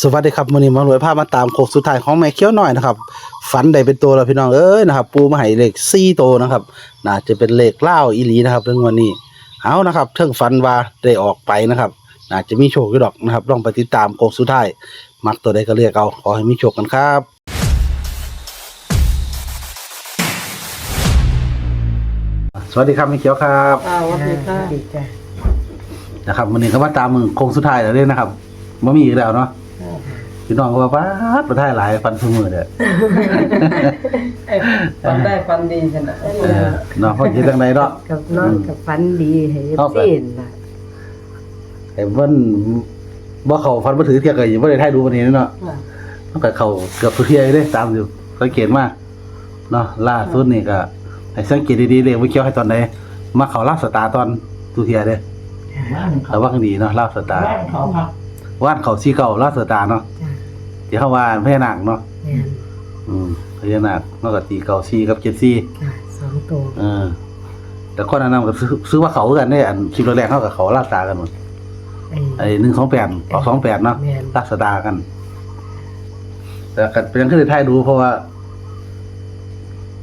สวัสดีครับมื้อนี้หมารวยพามาตามโคกสุดท้ายของแม่เคี้ยวน้อยนะครับฝันได้เป็นตัวแล้วพี่น้องเอ้ยนะครับ ปูมาให้เลข4ตัวนะครับน่าจะเป็นเลขเล่าวอีหลีนะครับเรื่องวันนี้เอานะครับเทิงฝันว่าได้ออกไปนะครับน่าจะมีโชคอยู่ดอกนะครับลองไปติดตามโคกสุดท้ายมักตัวใดก็เรียกเอาขอให้มีโชคกันครับสวัสดีครับแม่เคี้ยวครับอ่าวันนี้ค่ะดีจ้ะนะครับวันนี้ก็มาตามมือโคงสุดท้ายแล้วเด้นะครับบ่มีอีกแล้วเนาะ พี่น้องก็ว่าป้าดประท้ายหลายฟันทุกมือเด้อไอ้ฟันได้ฟันดีขนาดเออเนาะเพราะคิดจังไดเนาะกับนอนกับฝันดีให้เอาไปสิ้นล่ะไอ้เพิ่นบ่เข้าฟันบ่ถือเที่ยก็ยังบ่ได้ทายดูวันนี้เนาะมันก็เข้าเกือบทุกเที่ยเด้ตามอยู่สังเกตมาเนาะล่าสุดนี่ก็ให้สังเกตดีๆเลยว่าเกี่ยวให้ตอนใดมาเข้าลาบสตาร์ตอนทุกเที่ยเด้ระวังดีเนาะลาบสตาร์เขาครับว่านเขาซี่เก่าลาบสตาร์เนาะจ้ะ ที่เขาว่าพญานาคเนาะแม่นอืมพญานาคมันก็ตีเก่าซี่กับเจ็ดซี่จ้ะสองตัวเออแต่คนนั้นนะก็ซื้อซื้อว่าเขาคือกันเนี่ยอันคลิปแรกๆเขากับเขาลาดตากันหมดไอ้ไอ้หนึ่งสองแปดออกสองแปดเนาะแม่นลาดตากัน แต่กันเป็นขึ้นในท้ายดูเพราะว่า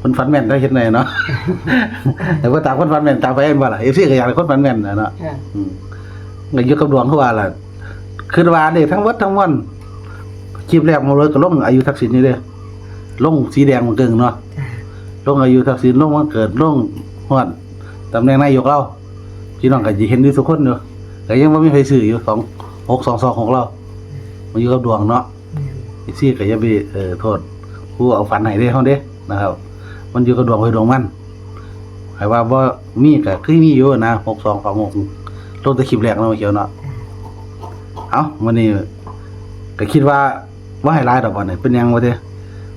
คนฟันแม่นได้เห็นไหนเนาะ แต่ว่าตามคนฟันแม่นตามไปเอ็นว่าล่ะเอฟซีก็อยากให้คนฟันแม่นนะเนาะ ค่ะ อืมก็อยกกับดวงเขาว่าล่ะคือว่าเด็กทั้งวัดทั้งวัน คลิปแรกมาเลยก็ลงอายุทักษิณนี่เด้อลงสีแดงมันเกิงเนาะจ้ะลงอายุทักษิณลงวันเกิดลงฮอดตำแหน่งนายกเราพี่น้องก็สิเห็นอยู่ทุกคนอยู่แต่ยังบ่มีใครซื้ออยู่ของ622ของเรา มันอยู่กับดวงเนาะ แม่นอีซี่ก็อย่าไปเอ่อโทษผู้เอาฝันให้ได้เฮาเด้นะครับ มันอยู่กับดวงไว้ดวงมันให้ว่าบ่มีก็คือมีอยู่นะ62 26ลงแต่คลิปแรกเนาะเขียวเนาะเอ้าวันนี้ก็คิดว่า ว่าให้หลายดอกบ่เนี่ยเป็นหยังบ่เด้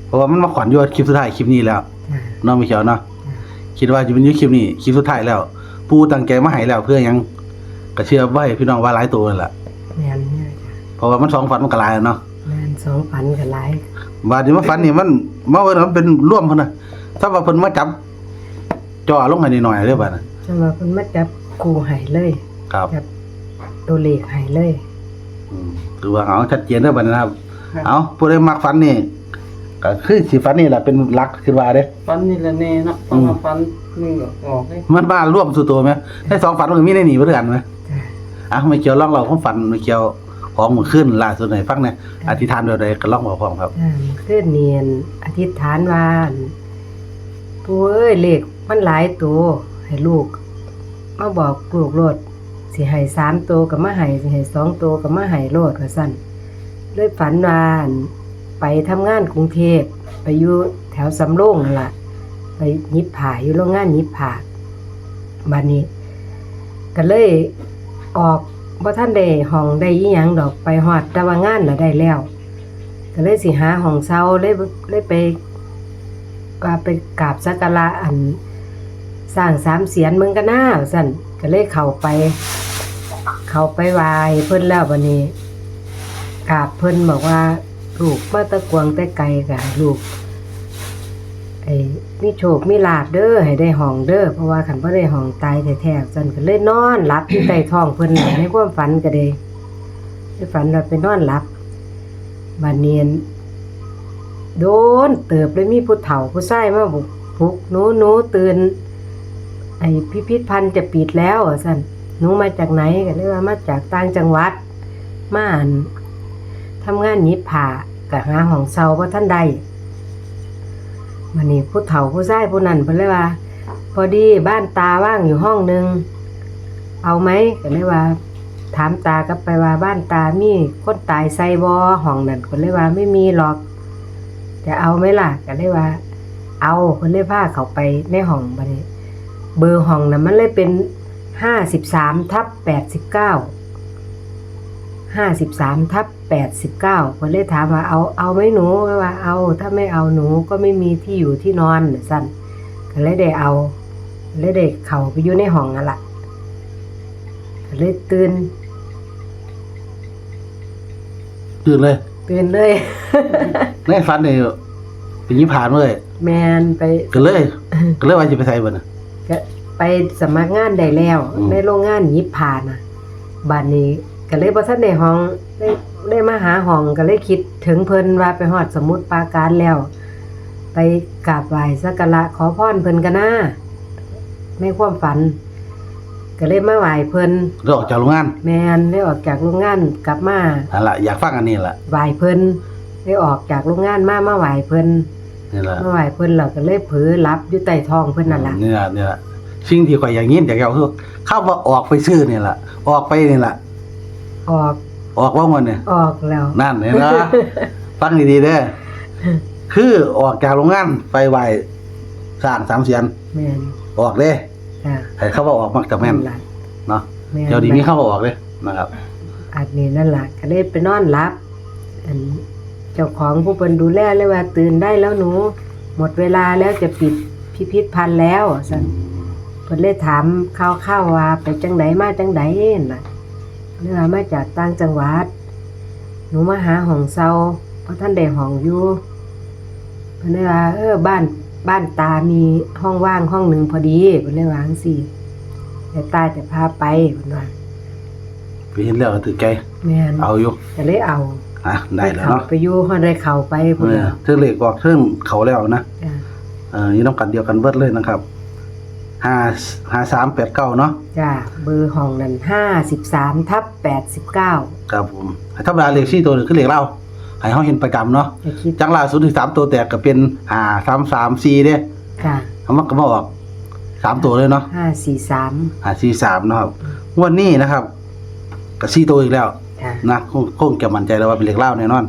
เพราะว่ามันมาขวัญอยู่คลิปสุดท้ายคลิปนี้แล้วจ้ะเน้องไม่เขียวเนาะคิดว่าจะเป็นยุคคลิปนี้คลิปสุดท้ายแล้ว ผู้ตั้งใจมาให้แล้วเพื่อหยังก็เชื่อว่าให้พี่น้องว่าหลายตัวนั่นแหละแม่นเนี่ยจ้ะเพราะว่ามันสองฝันมันก็หลายอะเนาะแม่นสองฝันกับหลายบาดนี้มาฝันนี่มันมาว่ามันเป็นร่วมพุ่นน่ะถ้าว่าเพิ่นมาจับจ่อลงให้นิดหน่อยเด้อบัดน่ะสำหรับเพิ่นมาจับคู่ให้เลยครับจับตัวเลขให้เลย อืมคือว่าเอาชัดเจนเด้อบัดนะครับ เอาผู้ใดมักฝันนี่ก็คือสิฝันนี่แหละเป็นหลักคือว่าเด้ ฟันนี่ละเน่เนาะต้องมาฟันมือออกเลยมันมาร่วมสู่ตัวไหมในสองฝันมันก็มีในนี่บ่ด้วยกันไหมจ้ะอะไม่เกี่ยวลองเราความฝันไม่เกี่ยวของมือขึ้นล่าสุดไหนฟังเนี่ยอธิษฐานแบบใดก็ลองบอกพร้อมครับ อ่าคือเนียนอธิษฐานว่าปู่เอ้ยเลขมันหลายตัวให้ลูกมาบอกลูกโลดสิให้สามตัวกับมาให้สิให้สองตัวกับมาให้โลดว่าสั่น เลยฝันวานไปทำงานกรุงเทพไปอยู่แถวสำโรงนั่นล่ะ ไปหยิบผาอยู่โรงงานหยิบผาบัดนี้ ก็เลยออกบ่ท่านได้ห้องได้อีหยังดอกไปฮอดแต่ว่างานน่ะได้แล้ว ก็เลยสิหาห้องเช่าเลยเลยไปก็ไปกราบสักการะอันสร้างสามเสียนเมืองกันหน้าสั่นก็เลยเข้าไป เข้าไปไหว้เพิ่นแล้ววันนี้ กราบเพิ่นบอกว่าลูกมาตะกวงแต่ไกลกะลูกไอ้มีโชคมีลาบเด้อให้ได้ห้องเด้อเพราะว่าคันบ่ได้ห้องตายแท้ๆสันก็เลยนอนหลับอยู่ใต้ท้องเพิ่นในความฝันก็เด้ในฝันว่าไปนอนหลับ บานเนียน โดนเติบเลยมีผู้เฒ่าผู้ชายมาบุกปลุกหนูหนูตื่น ไอ้พิพิธภัณฑ์จะปิดแล้วอะสั่นหนูมาจากไหนก็เลยว่ามาจากต่างจังหวัดมาน ทำงานหยิบผ่ากับหาของเซาว่าท่านใดวันนี้ผู้เฒ่าผู้ชายผู้นั้นเพิ่นเลยว่า พอดีบ้านตาว่างอยู่ห้องหนึง เอาไหมก็เลยว่า ถามตากลับไปว่าบ้านตามีคนตายใส่บอห้องนั่นคนเลยว่าไม่มีหรอก จะเอาไหมล่ะก็เลยว่า เอาคนเลยพาเขาไปในห้องบัดนี้ เบอร์ห้องน่ะมันเลยเป็นห้าสิบสามทับแปดสิบเก้า ห้าสิบสามทับแปดสิบเก้าคนเลยถามว่าเอาเอาไหมหนูก็ว่าเอาถ้าไม่เอาหนูก็ไม่มีที่อยู่ที่นอนสั่นก็เลยได้เอาก็เลยได้เขาไปอยู่ในห้องนั่นแหละก็เลยตื่นตื่นเลย ตื่นเลยในฝันนี่เป็นยิบผ่านเลย แมนไปก็เลยก็เลยว่าจะไปใส่บ่น่ะก็ไปสมัครงานได้แล้วอืมในโรงงานยิบผ่านะบัดนี้ ก็เลยบ่ทันได้ห้องได้ได้เลยมาหาห้องก็เลยคิดถึงเพิ่นว่าไปฮอดสมุทรปราการแล้ว ไปกราบไหว้สักการะขอพรเพิ่นกันนะในความฝัน ก็เลยมาไหว้เพิ่นเรื่องออกจากโรงงานแม่นได้ออกจากโรงงานกลับมานั่นแหละอยากฟังอันนี้แหละไหว้เพิ่นได้ออกจากโรงงานมามาไหว้เพิ่นนี่แหละมาไหว้เพิ่นแล้วก็เลยเผลอหลับอยู่ใต้ท้องเพิ่นนั่นล่ะนี่แหละนี่แหละสิ่งที่ข่อยอย่างนี้อยากเอาคือเข้าว่าออกไปซื้อนี่แหละออกไปนี่แหละ ออก ออกว่ามันเนี่ยออกแล้วนั่นเห็นไหมฟังดีๆเด้อคือออกจากโรงงานไปไหวสร้างสามเสียนแม่นออกเด้จ้ะให้เขาว่าออกมักจะแม่นล่ะเนาะแม่นเดี๋ยวดีนี้เข้าว่าออกเลยนะครับ อันนี้นั่นล่ะก็เลยไปนอนหลับอันเจ้าของผู้เป็นดูแลเลยว่าตื่นได้แล้วหนู หมดเวลาแล้วจะปิดพิพิธภัณฑ์แล้วสันเพิ่นเลยถามข้าวๆว่าไปจังไดมาจังไดน่ะ เนื้อมาจากต่างจังหวัด หนูมาหาห้องเซาเพราะท่านได้ห้องอยู่เพิ่นเลยว่าเออบ้านบ้านตามีห้องว่างห้องหนึ่งพอดีเพิ่นเลยว่าจังซี่แต่ตาจะพาไปเพิ่นว่าไปเห็นแล้วก็ถือใจแม่นเอาอยู่ก็เลยเอาอะได้แล้วเขาเนาะไปอยู่ฮอดได้เข้าไปเอพุ่นอน่ะเทิงเหล็กออกเทิงเขาแล้วนะจ้ะ เออนี่ต้องกันเดียวกันเบิดเลยนะครับ ห้าห้าสามแปดเก้าเนาะจ้ะเบอร์ห้องนั้น53ทับ89ครับผมถ้าเวลาเลขสี่ตัวหนึ่งคือเลขเล่าให้เขาเห็นประจำเนาะจะคิดจังล่าสุดที่สามตัวแตกก็เป็นห้าสามสามสี่เด้ค่ะเขามักก็มาออกสามตัวเลยเนาะ543ห้าสี่สามนะครับงวันนี้นะครับกับสี่ตัวอีกแล้ว จ้ะนะคงคงจะมั่นใจแล้วว่าเป็นเลขเล่าแน่นอน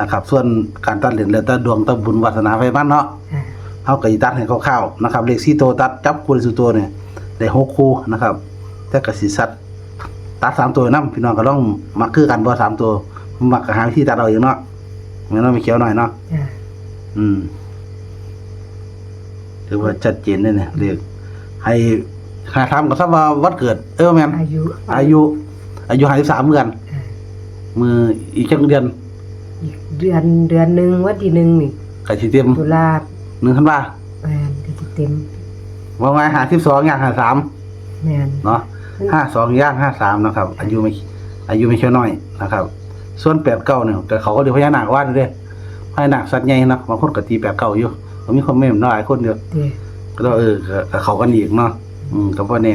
นะครับ ส่วนการตัดเหรียญแล้วแต่ดวงแตะบุญวาสนาไฟมันเนาะค่ะ เขาก็สิตัดให้คร่าวๆนะครับเลขสี่ตัวตัดจับคู่สุตัวเนี่ยได้หกคู่นะครับแต่กสิสัตตัดสามตัวนํพี่น้องก็ต้องมักคือกันบ่สามตัวมักก็หาวิธีตัดเอาเองเนาะไม่ต้องไปเขียวหน่อยเนาะจ้ะอืมถือว่าชัดเจนเลยเนี่ยเรียกให้หาทำกับซับว่าวัดเกิด เออแมนอายุ อายุ อายุห้าสิบสามเหมือนกันค่ะมืออีกจังเดือน อีกเดือนเดือนหนึงวันที่หนึ่งนี่กะสิเต็มตุลา หนึ่งธันวาแม่นก็สิเต็มว่าไงหาสิบสองอย่างหาสามแม่นเนาะห้าสองย่างห้าสามนะครับ อายุไม่อายุไม่เค่น้อยนะครับ ส่วนแปดเก้าเนี่ยแต่เขาก็เดี๋ยวพญานาคว่าด้วยพญานาคสัตว์ใหญ่เนาะบางคนก็ตีแปดเก้าอยู่ก็มีคนไม่น้อยคนเดียวเด้ก็ต้องเออก็ก็เขากันอีกเนาะอืมก็บ่แน่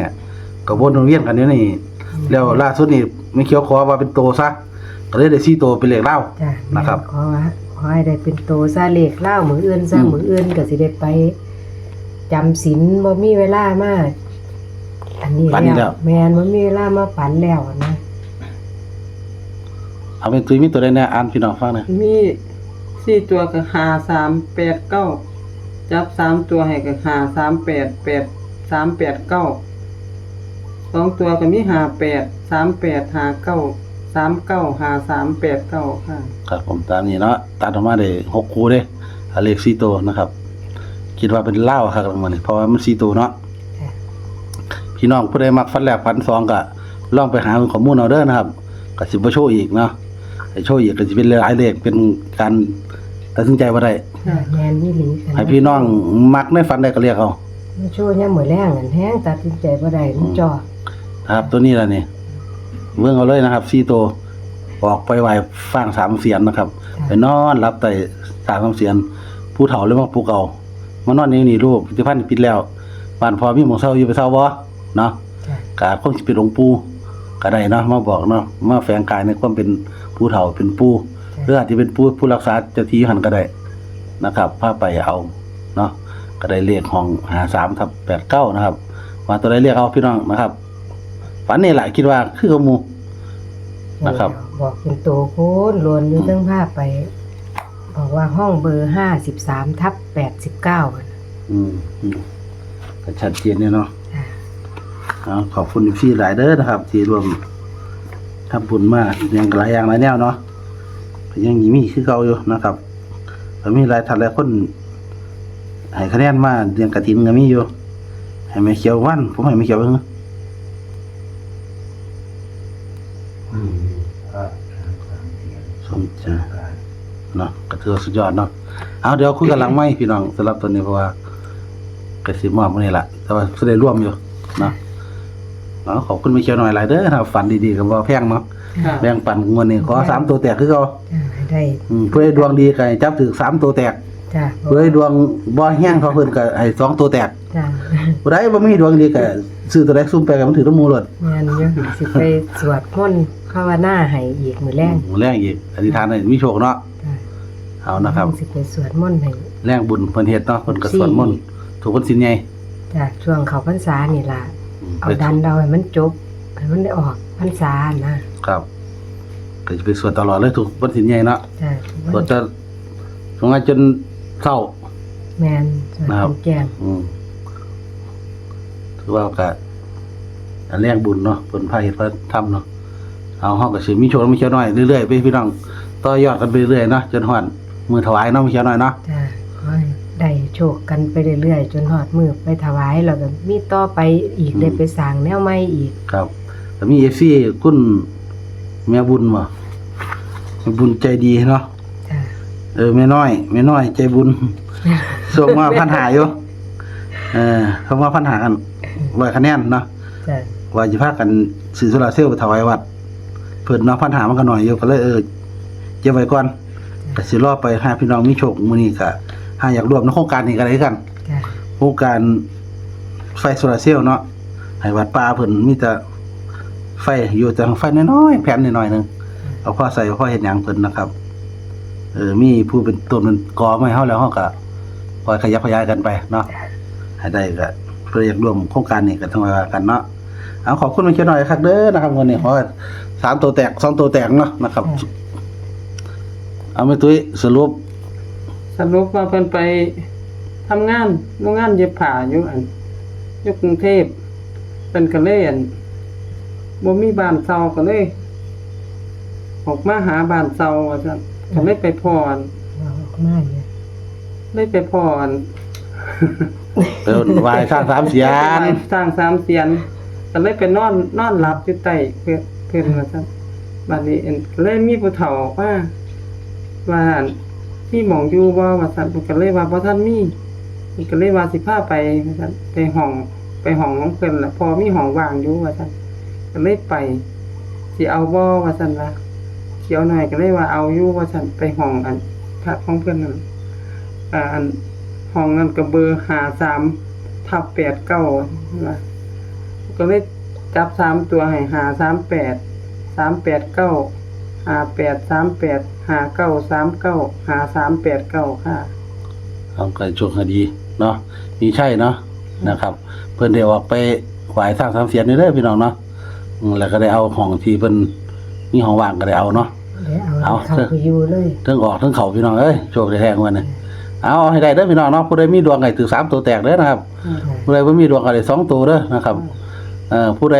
ก็วนเวียนกันอยู่นี่แล้วล่าสุดนี่ไม่เขียวขอว่าเป็นโตซะก็เลยได้ซี่โตเป็นเลขเล่าจ้ะนะครับแม่ขอว่า ขอให้ได้เป็นโตซาเลขเล่ามืออื่นซะอืมมืออื่นก็สิได้ไปจำศีลบ่มีเวลามาอันนี้แล้วแม่นบ่มีเวลามาฝันแล้วนะเอาเป็นตุยมีตัวใดแน่อ่านพี่น้องฟังหน่อยมีสี่ตัวกับหาสามแปดเก้าจับสามตัวให้กับหาสามแปดแปดสามแปดเก้าสองตัวก็มีหาแปดสามแปดหาเก้า สามเก้าหาสามแปดเก้าค่ะ ครับผมตามนี้เนาะตัดออกมาได้หกคู่เด้เอาเลขซี่โตนะครับ คิดว่าเป็นเล่าครับมันนี่เพราะว่ามันซี่โตเนาะค่ะ พี่น้องผู้ใดมักฟันแรกฟันสองก็ลองไปหาข้อมูลเอาเด้อนะครับก็สิบ่โชว์อีกเนาะให้โชว์อีกก็สิเป็นหลายเลขเป็นการตัดสินใจบ่ได้ค่ะแม่นนี่หลีกันให้พี่น้องมักในฝันได้ก็เรียกเอา มาโชว์ยามมื้อแรงอันแฮงตัดสินใจบ่ได้มันจ่อนะครับ ตัวนี้ล่ะนี่ เบิ่งเอาเลยนะครับซี่โตออกไปไหวฟังสามเสียนนะครับ ไปนอนรับแต่สามเสียน ผู้เฒ่าเลยมาปลุกเอามานอนอยู่นี่รูปพิพิธภัณฑ์ปิดแล้วบ้านพอมีหมองเศร้าอยู่ไปเศร้าบ่เนาะจ้ะกาคงสิเป็นหลวงปู่ก็ได้เนาะมาบอกเนาะมาแฝงกายในความเป็นผู้เฒ่าเป็นปู่หรืออาจจะเป็นผู้ผู้รักษาเจ้าที่หันก็ได้นะครับพาไปเอาเนาะก็ได้เลขของหาสามทับแปดเก้านะครับมาตัวใดเรียกเอาพี่น้องนะครับ ฝันนี่แหละคิดว่าคือกับหมูนะครับ บอกเป็นโตโคนลวนอยู่ทั้งภาพไป บอกว่าห้องเบอร์53ทับ89อะอืมอืมก็ชัดเจนเนี่ยเนาะจ้ะเอาขอบคุณพี่หลายเด้อนะครับ ที่ร่วมทำบุญมาอย่างหลายอย่างหลายแนวเนาะก็ยังมีคือเก่าอยู่นะครับก็มีหลายท่านหลายคนให้คะแนนมาเรียงกระถินก็มีอยู่ให้ไม่เขียววันผมให้ไม่เขียวเพิ่ง ถือว่าสุดยอดเนาะเอาเดี๋ยวคุยกันหลังไม่พี่น้องสำหรับตัวนี้เพราะว่าก็สิมอบมื้อนี้ล่ะ แต่ว่าสิได้ร่วมอยู่เนาะเนาะขอบคุณไม่เขียวหน่อยหลายเด้อนะครับฝันดีๆกับว่าแพงเนาะค่ะแบ่งปันงวดนี้ขอสามตัวแตกคือเขาจ้าให้ได้อืมเพื่อให้ดวงดีก็ให้จับถือสามตัวแตกจ้าเพื่อให้ดวงบ่แห้งเขาเพิ่นก็ให้สองตัวแตกจ้าผู้ใดบ่มีดวงดีก็ซื้อตัวใดซุ่มไปก็มันถือทั้งหมู่รถแม่นอยู่สิไปสวดมนต์ภาวนาให้อีกมื้อแรงอืมแรงอีกอธิษฐานให้มีโชคเนาะจ้า เอานะครับ สิไปสวดมนต์ให้แรงบุญเพิ่นเฮ็ดเนาะเพิ่นก็สวดมนต์ถูกเพิ่นสินใหญ่จ้าช่วงเข้าพรรษานี่ล่ะอืมเอาไปดันเราให้มันจบให้มันได้ออกพรรษานะครับก็จะไปสวดตลอดเลยถูกเพิ่นสินใหญ่เนาะจ้าสวดจะสงาจนเศร้าแม่นสวดนะครับจนแจ้งอืมถือว่าก็อันแรงบุญเนาะเพิ่นพาเฮ็ดพาทำเนาะเอาเฮาก็สิมีโชคมีเขียวน้อยเรื่อยๆไปพี่น้องต่อยอดกันไปเรื่อยๆเนาะจนฮอด มือถวายเนาะมีเขียวน้อยเนาะจ้าขอให้ได้โชคกันไปเรื่อยๆ จนฮอดมือไปถวายแล้วก็มีต่อไปอีกได้ไปสร้างแนวใหม่อีกครับแต่มี FC คุณแม่บุญบ่แม่บุญใจดีเนาะจ้าเออแม่น้อยแม่น้อยใจบุญ ส่งมาพันหาอยู่เออเขามาพันหากันไว้คะแนนเนาะ จ้าว่าจะพากันซื้อโซลาร์เซลล์ไปถวายวัด เพิ่นเนาะพันหามันก็หน่อยอยู่ก็เลยเออเก็บไว้ก่อน ก็สิรอไปหาพี่น้องมีโชคมื้อนี้ก็หาอยากร่วมในโครงการนี้ก็ได้กันจ้าโครงการไฟโซลาร์เซลล์เนาะให้วัดป่าเพิ่นมีแต่ไฟอยู่แต่ไฟน้อยๆแผ่นน้อยๆหนึงเอาพอใส่พอเฮ็ดหยังเพิ่นนะครับ เออมีผู้เป็นต้นเป็นกอมาให้เฮาแล้วเฮาก็คอยขยับขยายกันไปเนาะให้ได้ก็เพื่ออยากร่วมโครงการนี้ก็ต้องว่ากันเนาะเอาขอบคุณมันเขียวหน่อยครับเด้อนะครับวันนี้ขอสามตัวแตกสองตัวแตกเนาะนะครับ เอาไปตุ้ยสรุป สรุปว่าเพิ่นไปทำงานโรงงานเย็บผ้าอยู่อันอยู่กรุงเทพเพิ่นก็เลยอันบ่มีบ้านเซาก็เลยออกมาหาบ้านเซาว่าซั่นก็เลยไปพออันเอาออกมาเนี่ยเลยไปพออันเดินวายสร้างสามเสียนสร้างสามเสียนก็เลยไปนอนนอนหลับอยู่ใต้เพื่อนเพื่อนว่าซั่นบัดนี้เอ็นก็เลยมีผู้เฒ่าว่า ว่ามีหมองอยู่บ่ว่าซั่นเพิ่นก็เลยว่าบ่ทันมีเพิ่นก็เลยว่าสิพาไปว่าซั่นไปห้องไปห้องของเพิ่นล่ะพอมีห้องว่างอยู่ว่าซั่นก็เลยไปสิเอาบ่ว่าซั่นว่าเขียวหน่อยก็เลยว่าเอาอยู่ว่าซั่นไปห้องอันพระของเพิ่นนั่นอ่าอันห้องนั้นก็เบอร์53ทับ89ว่าก็เลยจับสามตัวให้หาสามแปดสามแปดเก้า หาแปดสามแปดหาเก้าสามเก้าหาสามแปดเก้าค่ะเอาก็โชคดีเนาะมีใช่เนาะนะครับ เพิ่นได้ออกไปขวายสร้างสามเสียนนี่เด้อพี่น้องเนาะอืมแล้วก็ได้เอาของที่เพิ่นมีของว่างก็ได้เอาเนาะเดี๋ยวเอาเอา เข้าไปอยู่เลยเทั้งออกเทั้งเข่าพี่น้องเอ้ยโชคได้แท้งวันนี้เอาให้ได้เด้อพี่น้องเนาะผู้ใดมีดวงไห้ถือสามตัวแตกเด้อนะครับ ผู้ใดบ่มีดวงก็ได้สองตัวเด้อนะครับเอ่อผู้ใด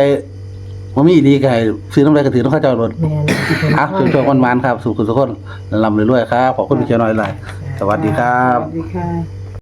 บ่มีดีก็ให้ซื้อน้ำใดก็ถือน้ำข้าเจ้ารถแม่นอะโชคๆมันๆครับ สุขสุขคนลำรวยๆครับ ขอบคุณพี่เจ้าน้อยหลายสวัสดีครับ สวัสดีค่ะ